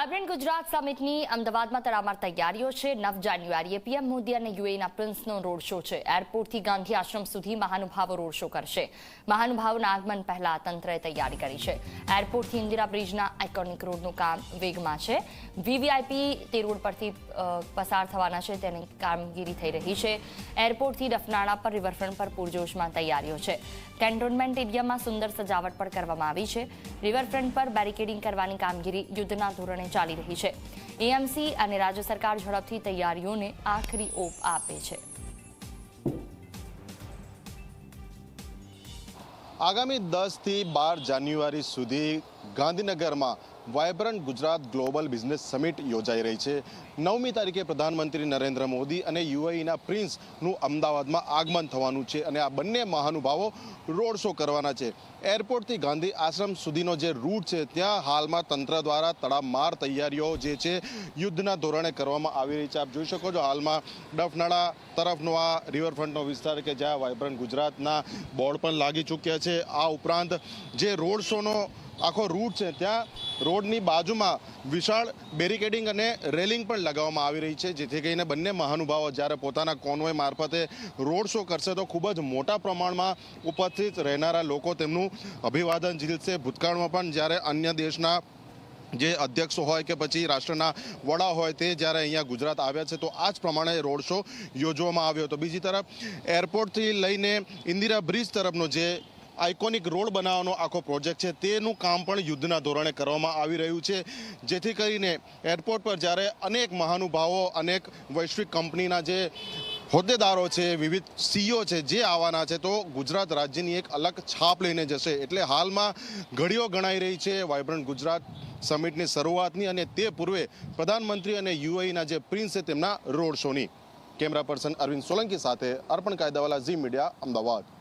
Vibrant Gujarat સમિટની અમદાવાદમાં તડામાર તૈયારીઓ છે. નવ જાન્યુઆરીએ પીએમ મોદી અને યુએના પ્રિન્સનો રોડ શો છે. એરપોર્ટથી ગાંધી આશ્રમ સુધી મહાનુભાવો રોડ શો કરશે. મહાનુભાવોના આગમન પહેલા તંત્રએ તૈયારી કરી છે. એરપોર્ટથી ઇન્દિરા બ્રિજના આઇકોનિક રોડનું કામ વેગમાં છે. વીવીઆઈપી તે રોડ પરથી પસાર થવાના છે. તેની કામગીરી થઈ રહી છે. એરપોર્ટથી ડફનાળા પર, રિવરફ્રન્ટ પર પૂરજોશમાં તૈયારીઓ છે. કેન્ટોનમેન્ટ એરિયામાં સુંદર સજાવટ પણ કરવામાં આવી છે. રિવરફ્રન્ટ પર બેરિકેડિંગ કરવાની કામગીરી યુદ્ધના ધોરણે ચાલી રહી છે. એએમસી અને રાજ્ય સરકાર ઝડપથી તૈયારીઓને આખરી ઓપ આપે છે. આગામી દસથી બાર જાન્યુઆરી સુધી ગાંધીનગરમાં vibrant Gujarat global business summit યોજાઈ રહી છે. નવમી તારીખે પ્રધાનમંત્રી નરેન્દ્ર મોદી અને યુએઈના પ્રિન્સનું અમદાવાદમાં આગમન થવાનું છે અને આ બંને મહાનુભાવો રોડ શો કરવાના છે. એરપોર્ટથી ગાંધી આશ્રમ સુધીનો જે રૂટ છે, ત્યાં હાલમાં તંત્ર દ્વારા તડામાર તૈયારીઓ જે છે, યુદ્ધના ધોરણે કરવામાં આવી રહી છે. આપ જોઈ શકો છો હાલમાં ડફનાળા તરફનો આ રિવરફ્રન્ટનો વિસ્તાર કે જ્યાં વાયબ્રન્ટ ગુજરાતના બોર્ડ પણ લાગી ચૂક્યા છે. આ ઉપરાંત જે રોડ શોનો આખો રૂટ છે ત્યાં. રોડની બાજુમાં વિશાળ બેરિકેડિંગ અને રેલિંગ પણ લગાવવામાં આવી રહી છે, જેથી કરીને બંને મહાનુભાવો જ્યારે પોતાના કોન્વોય મારફતે રોડ શો કરશે તો ખૂબ જ મોટા પ્રમાણમાં ઉપસ્થિત રહેનારા લોકો તેમનું અભિવાદન ઝીલશે. ભૂતકાળમાં પણ જ્યારે અન્ય દેશના જે અધ્યક્ષો હોય કે પછી રાષ્ટ્રના વડા હોય તે જ્યારે અહીંયા ગુજરાત આવ્યા છે, તો આ જ પ્રમાણે રોડ શો યોજવામાં આવ્યો હતો. બીજી તરફ એરપોર્ટથી લઈને ઇન્દિરા બ્રિજ તરફનો જે આઇકોનિક રોડ બનાવવાનો આખો પ્રોજેક્ટ છે. તેનું કામ પણ યુદ્ધના ધોરણે કરવામાં આવી રહ્યું છે. જેથી કરીને એરપોર્ટ પર જ્યારે અનેક મહાનુભાવો, અનેક વૈશ્વિક કંપનીના જે હોદ્દેદારો છે, વિવિધ સીઓ છે, જે આવવાના છે, તો ગુજરાત રાજ્યની એક અલગ છાપ લઈને જશે. એટલે હાલમાં ઘડીઓ ગણાઈ રહી છે વાયબ્રન્ટ ગુજરાત સમિટની શરૂઆતની અને તે પૂર્વે પ્રધાનમંત્રી અને યુએઈના જે પ્રિન્સ છે, તેમના રોડ શોની. કેમેરા પર્સન અરવિંદ સોલંકી સાથે અર્પણ કાયદાવાલા ઝી મીડિયા, અમદાવાદ.